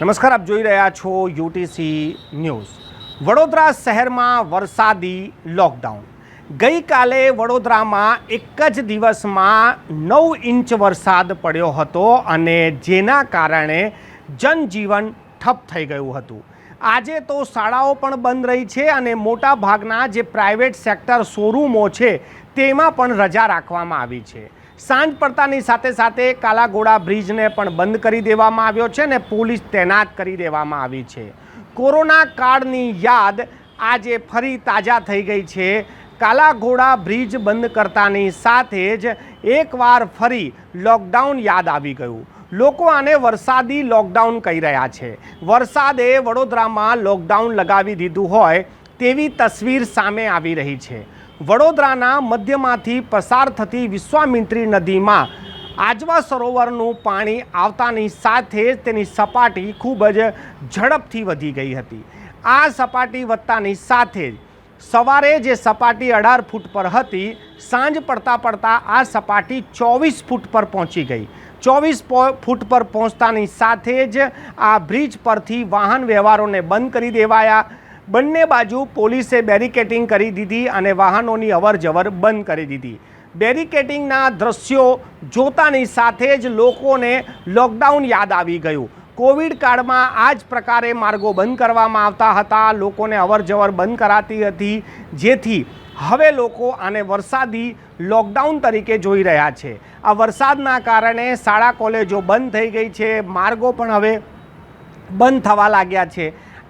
નમસ્કાર, આપ જોઈ રહ્યા છો યુટીસી ન્યૂઝ. વડોદરા શહેરમાં વરસાદી લોકડાઉન. ગઈકાલે વડોદરામાં એક જ દિવસમાં નવ ઇંચ વરસાદ પડ્યો હતો અને જેના કારણે જનજીવન ઠપ થઈ ગયું હતું. આજે તો શાળાઓ પણ બંધ રહી છે અને મોટા ભાગના જે પ્રાઇવેટ સેક્ટર શોરૂમો છે, તેમાં પણ રજા રાખવામાં આવી છે. સાંજ પડતાની સાથે સાથે કાલાઘોડા બ્રિજને પણ બંધ કરી દેવામાં આવ્યો છે અને પોલીસ તૈનાત કરી દેવામાં આવી છે. કોરોના કાળની યાદ આજે ફરી તાજા થઈ ગઈ છે. કાલાઘોડા બ્રિજ બંધ કરતાની સાથે જ એકવાર ફરી લોકડાઉન યાદ આવી ગયું. લોકો આને વરસાદી લોકડાઉન કહી રહ્યા છે. વરસાદે વડોદરામાં લોકડાઉન લગાવી દીધું હોય તેવી તસવીર સામે આવી રહી છે. વડોદરાના મધ્યમાંથી પસાર થતી વિશ્વામિત્રી નદીમાં આજવા સરોવરનું પાણી આવતાની સાથે જ તેની સપાટી ખૂબ જ ઝડપથી વધી ગઈ હતી. આ સપાટી વધતાની સાથે જ સવારે જે સપાટી અઢાર ફૂટ પર હતી, સાંજ પડતા પડતા આ સપાટી ચોવીસ ફૂટ પર પહોંચી ગઈ. ચોવીસ ફૂટ પર પહોંચતાની સાથે જ આ બ્રિજ પરથી વાહન વ્યવહારોને બંધ કરી દેવાયા. બંને બાજુ પોલીસે બેરિકેટિંગ કરી દીધી અને વાહનોની અવર જવર બંધ કરી દીધી. બેરિકેટિંગના દ્રશ્યો જોતાની સાથે જ લોકોને લોકડાઉન યાદ આવી ગયું. કોવિડ કાળમાં આ જ પ્રકારે માર્ગો બંધ કરવામાં આવતા હતા. લોકોને અવરજવર બંધ કરાતી હતી. જેથી હવે લોકો આને વરસાદી લોકડાઉન તરીકે જોઈ રહ્યા છે. આ વરસાદના કારણે શાળા, કોલેજો બંધ થઈ ગઈ છે. માર્ગો પણ હવે બંધ થવા લાગ્યા છે.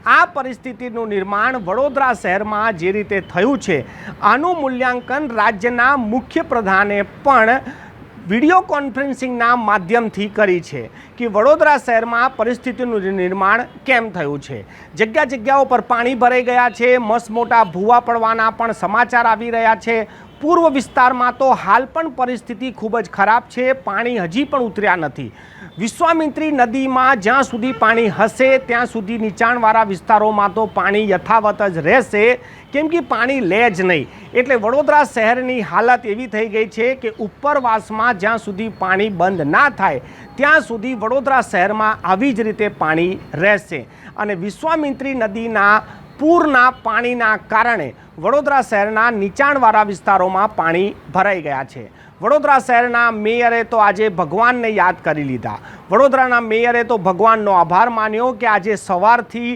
આ પરિસ્થિતિનું નિર્માણ વડોદરા શહેરમાં જે રીતે થયું છે, આનું મૂલ્યાંકન રાજ્યના મુખ્ય પ્રધાને પણ વીડિયો કોન્ફરન્સિંગના માધ્યમથી કરી છે કે વડોદરા શહેરમાં પરિસ્થિતિનું નિર્માણ કેમ થયું છે? જગ્યા જગ્યાઓ પર પાણી ભરાઈ ગયા છે મસ મોટા ભૂવા પડવાના પણ સમાચાર આવી રહ્યા છે. પૂર્વ વિસ્તારમાં તો હાલ પણ પરિસ્થિતિ ખૂબ જ ખરાબ છે, પાણી હજી પણ ઉતર્યા નથી. વિશ્વામિત્રી નદીમાં જ્યાં સુધી પાણી હશે, ત્યાં સુધી નીચાણવાળા વિસ્તારોમાં તો પાણી યથાવત જ રહેશે, કેમ કે પાણી લે જ નહીં. એટલે વડોદરા શહેરની હાલત એવી થઈ ગઈ છે કે ઉપરવાસમાં જ્યાં સુધી પાણી બંધ ના થાય, ત્યાં સુધી વડોદરા શહેરમાં આવી જ રીતે પાણી રહેશે. અને વિશ્વામિત્રી નદીના પૂરના પાણીના કારણે વડોદરા શહેરના નીચાણવાળા વિસ્તારોમાં પાણી ભરાઈ ગયા છે. વડોદરા શહેરના મેયરે તો આજે ભગવાનને યાદ કરી લીધા. વડોદરાના મેયરે તો ભગવાનનો આભાર માન્યો કે આજે સવારથી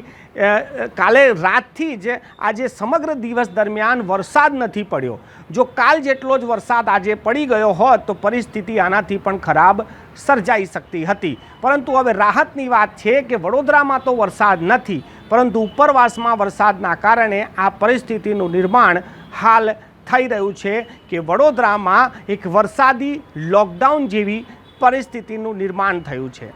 કાલે રાતથી જ આજે સમગ્ર દિવસ દરમિયાન વરસાદ નથી પડ્યો. જો કાલ જેટલો જ વરસાદ આજે પડી ગયો હોત તો પરિસ્થિતિ આનાથી પણ ખરાબ સર્જાઈ શકતી હતી. પરંતુ હવે રાહતની વાત છે કે વડોદરામાં તો વરસાદ નથી. પરંતુ ઉપરવાસમાં વરસાદના કારણે આ પરિસ્થિતિનું નિર્માણ હાલ થઈ રહ્યું છે કે વડોદરામાં એક વરસાદી લોકડાઉન જેવી પરિસ્થિતિનું નિર્માણ થયું છે.